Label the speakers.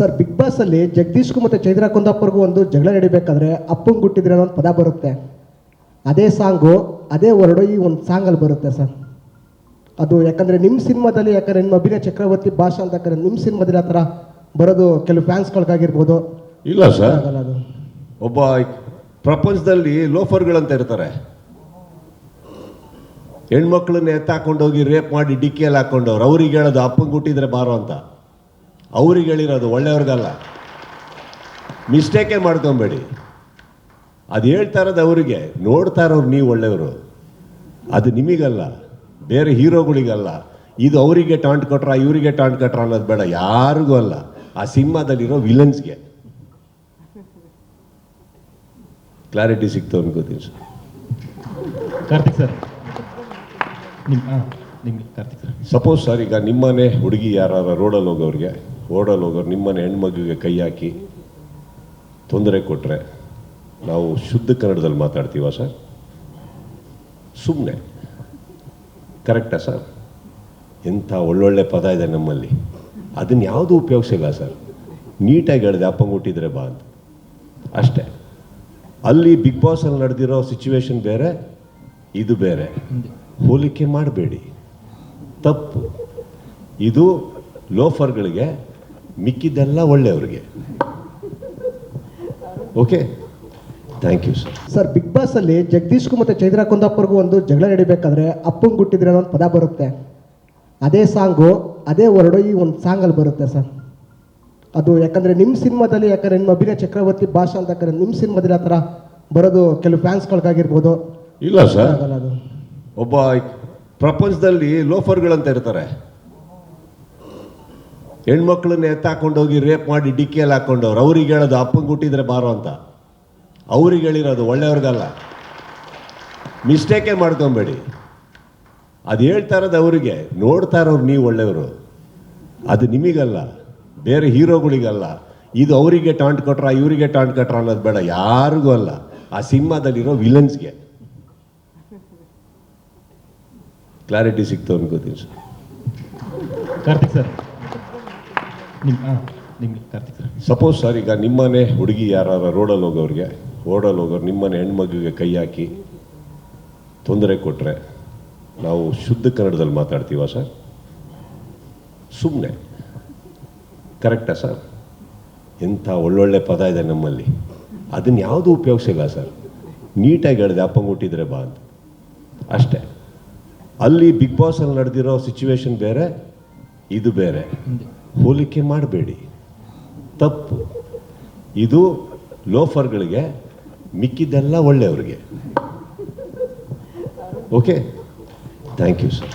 Speaker 1: Sir big boss ಅಲ್ಲಿ ಜಗದೀಶ್ಗೂ ಮತ್ತೆ ಚೈತ್ರ ಕುಂದಾಪುರ್ಗೂ ಒಂದು ಜಗಳ ನಡಿಬೇಕಾದ್ರೆ ಅಪ್ಪಂಗ್ ಗುಟ್ಟಿದ್ರೆ ಅನ್ನೋ ಒಂದು ಪದ ಬರುತ್ತೆ. ಅದೇ ಸಾಂಗು ಅದೇ ವರ್ಡು ಈ ಒಂದು ಸಾಂಗಲ್ಲಿ ಬರುತ್ತೆ ಸರ್. ಅದು ಯಾಕಂದ್ರೆ ನಿಮ್ಮ ಸಿನಿಮಾದಲ್ಲಿ ಯಾಕಂದ್ರೆ ನಿಮ್ಮ ಅಭಿನಯ ಚಕ್ರವರ್ತಿ ಭಾಷಾ ಅಂತ ಯಾಕಂದ್ರೆ ನಿಮ್ಮ ಸಿನಿಮಾದಲ್ಲಿ ಆ ಥರ ಬರೋದು ಕೆಲವು ಫ್ಯಾನ್ಸ್ಗಳಿಗಾಗಿರ್ಬೋದು.
Speaker 2: ಇಲ್ಲ ಸರ್. ಒಬ್ಬ ಪ್ರಪಂಚದಲ್ಲಿ ಲೋಫರ್ಗಳಂತ ಇರ್ತಾರೆ. ಹೆಣ್ಮಕ್ಳನ್ನ ಎತ್ತಾಕೊಂಡೋಗಿ ರೇಪ್ ಮಾಡಿ ಡಿಕ್ಕಿಯಲ್ಲಿ ಹಾಕೊಂಡವ್ರು ಅವ್ರಿಗೆ ಹೇಳೋದು ಅಪ್ಪಂಗೆ ಹುಟ್ಟಿದ್ರೆ ಬಾರೋ ಅಂತ. ಅವ್ರಿಗೆ ಹೇಳಿರೋದು ಒಳ್ಳೆಯವ್ರಿಗಲ್ಲ ಮಿಸ್ಟೇಕೇ ಮಾಡ್ಕೊಬೇಡಿ. ಅದು ಹೇಳ್ತಾ ಇರೋದು ಅವರಿಗೆ ನೋಡ್ತಾ ಇರೋರು ನೀವು ಒಳ್ಳೆಯವರು. ಅದು ನಿಮಗಲ್ಲ ಬೇರೆ ಹೀರೋಗಳಿಗಲ್ಲ. ಇದು ಅವರಿಗೆ ಟಾಂಟ್ ಕೊಟ್ರ ಇವರಿಗೆ ಟಾಂಟ್ ಕೊಟ್ರ ಅನ್ನೋದು ಬೇಡ ಯಾರಿಗೂ ಅಲ್ಲ. ಆ ಸಿನಿಮಾದಲ್ಲಿರೋ ವಿಲನ್ಸ್ಗೆ. ಕ್ಲಾರಿಟಿ ಸಿಕ್ತು ಅನ್ಕೋತೀನಿ ಸರ್.
Speaker 3: ಕಾರ್ತಿಕ್ ಸರ್. ನಿಮ್ಮ ಕಾರ್ತಿಕ್ ಸರ್.
Speaker 2: ಸಪೋಸ್ ಸರ್ ಈಗ ನಿಮ್ಮನೆ ಹುಡುಗಿ ಯಾರು ರೋಡಲ್ಲಿ ಹೋಗೋರಿಗೆ ರೋಡಲ್ಲಿ ಹೋಗೋರು ನಿಮ್ಮನೆ ಹೆಣ್ಮಗಿಗೆ ಕೈ ಹಾಕಿ ತೊಂದರೆ ಕೊಟ್ಟರೆ ನಾವು ಶುದ್ಧ ಕನ್ನಡದಲ್ಲಿ ಮಾತಾಡ್ತೀವ ಸರ್? ಸುಮ್ಮನೆ ಕರೆಕ್ಟಾ ಸರ್? ಎಂಥ ಒಳ್ಳೊಳ್ಳೆ ಪದ ಇದೆ ನಮ್ಮಲ್ಲಿ. ಅದನ್ನು ಯಾವುದೂ ಉಪಯೋಗಿಸಿಲ್ಲ ಸರ್? ನೀಟಾಗಿ ಹೇಳಿದೆ ಅಪ್ಪಂಗುಟ್ಟಿದ್ರೆ ಬಾ ಅಂತ. ಅಷ್ಟೇ. ಅಲ್ಲಿ ಬಿಗ್ ಬಾಸಲ್ಲಿ ನಡೆದಿರೋ ಸಿಚುವೇಶನ್ ಬೇರೆ, ಇದು ಬೇರೆ. ಹೋಲಿಕೆ ಮಾಡಬೇಡಿ. ತಪ್ಪು. ಇದು ಲೋಫರ್ಗಳಿಗೆ ಮಿಕ್ಕಿದ್ದೆಲ್ಲ ಒಳ್ಳೆಯವ್ರಿಗೆ. Okay thank you sir
Speaker 1: sir big boss ಅಲ್ಲಿ ಜಗದೀಶ್ಗೂ ಮತ್ತೆ ಚೈತ್ರ ಕುಂದಾಪುರ್ಗೂ ಒಂದು ಜಗಳ ನಡಿಬೇಕಾದ್ರೆ ಅಪ್ಪಂಗ್ ಗುಟ್ಟಿದ್ರೆ ಅನ್ನೋ ಒಂದು ಪದ ಬರುತ್ತೆ. ಅದೇ ಸಾಂಗು ಅದೇ ವರ್ಡು ಈ ಒಂದು ಸಾಂಗಲ್ಲಿ ಬರುತ್ತೆ ಸರ್ ಅದು ಯಾಕಂದ್ರೆ ನಿಮ್ಮ ಸಿನಿಮಾದಲ್ಲಿ ಯಾಕಂದ್ರೆ ನಿಮ್ಮ ಅಭಿನಯ ಚಕ್ರವರ್ತಿ ಭಾಷಾ ಅಂತ ಯಾಕಂದ್ರೆ ನಿಮ್ಮ ಸಿನಿಮಾದಲ್ಲಿ ಆ ಥರ ಬರೋದು ಕೆಲವು ಫ್ಯಾನ್ಸ್ಗಳಿಗಾಗಿರ್ಬೋದು.
Speaker 2: ಇಲ್ಲ ಸರ್ ಒಬ್ಬ ಪ್ರಪಂಚದಲ್ಲಿ ಲೋಫರ್ಗಳಂತ ಇರ್ತಾರೆ. ಹೆಣ್ಮಕ್ಳನ್ನ ಎತ್ತಾಕೊಂಡೋಗಿ ರೇಪ್ ಮಾಡಿ ಡಿಕ್ಕಿಯಲ್ಲಿ ಹಾಕೊಂಡವ್ರು, ಅವ್ರಿಗೆ ಹೇಳೋದು ಅಪ್ಪಂಗೆ ಹುಟ್ಟಿದ್ರೆ ಬಾರೋ ಅಂತ. ಅವ್ರಿಗೆ ಹೇಳಿರೋದು ಒಳ್ಳೆಯವ್ರಿಗಲ್ಲ. ಮಿಸ್ಟೇಕೇ ಮಾಡ್ಕೊಬೇಡಿ. ಅದು ಹೇಳ್ತಾ ಇರೋದು ಅವರಿಗೆ, ನೋಡ್ತಾ ಇರೋರು ನೀವು ಒಳ್ಳೆಯವರು. ಅದು ನಿಮಗಲ್ಲ, ಬೇರೆ ಹೀರೋಗಳಿಗಲ್ಲ. ಇದು ಅವರಿಗೆ ಟಾಂಟ್ ಕೊಟ್ರ, ಇವರಿಗೆ ಟಾಂಟ್ ಕೊಟ್ರ ಅನ್ನೋದು ಬೇಡ, ಯಾರಿಗೂ ಅಲ್ಲ. ಆ ಸಿನಿಮಾದಲ್ಲಿರೋ ವಿಲನ್ಸ್ಗೆ. ಕ್ಲಾರಿಟಿ ಸಿಕ್ತು ಅನ್ಕೋತೀನಿ ಸರ್.
Speaker 3: ಕಾರ್ತಿಕ್ ಸರ್ ನಿಮ್ಮ ಹಾಂ ನಿಮಗೆ ಕಾರ್ತಿಕ್ ಸರ್
Speaker 2: ಸಪೋಸ್ ಸರ್. ಈಗ ನಿಮ್ಮನೆ ಹುಡುಗಿ ಯಾರು ರೋಡಲ್ಲಿ ಹೋಗೋರಿಗೆ ರೋಡಲ್ಲಿ ಹೋಗೋರು ನಿಮ್ಮನೆ ಹೆಣ್ಮಗುಗೆ ಕೈ ಹಾಕಿ ತೊಂದರೆ ಕೊಟ್ಟರೆ ನಾವು ಶುದ್ಧ ಕನ್ನಡದಲ್ಲಿ ಮಾತಾಡ್ತೀವ ಸರ್ ಸುಮ್ಮನೆ ಕರೆಕ್ಟಾ ಸರ್ ಎಂಥ ಒಳ್ಳೊಳ್ಳೆ ಪದ ಇದೆ ನಮ್ಮಲ್ಲಿ. ಅದನ್ನು ಯಾವುದೂ ಉಪಯೋಗಿಸಿಲ್ಲ ಸರ್ ನೀಟಾಗಿ ಹೇಳಿದೆ ಅಪ್ಪ ಮುಟ್ಟಿದ್ರೆ ಬಾ ಅಂತ. ಅಷ್ಟೇ. ಅಲ್ಲಿ ಬಿಗ್ ಬಾಸಲ್ಲಿ ನಡೆದಿರೋ ಸಿಚುವೇಶನ್ ಬೇರೆ ಇದು ಬೇರೆ. ಹೋಲಿಕೆ ಮಾಡಬೇಡಿ. ತಪ್ಪು. ಇದು ಲೋಫರ್ಗಳಿಗೆ ಮಿಕ್ಕಿದ್ದೆಲ್ಲ ಒಳ್ಳೆಯವ್ರಿಗೆ. Okay thank you sir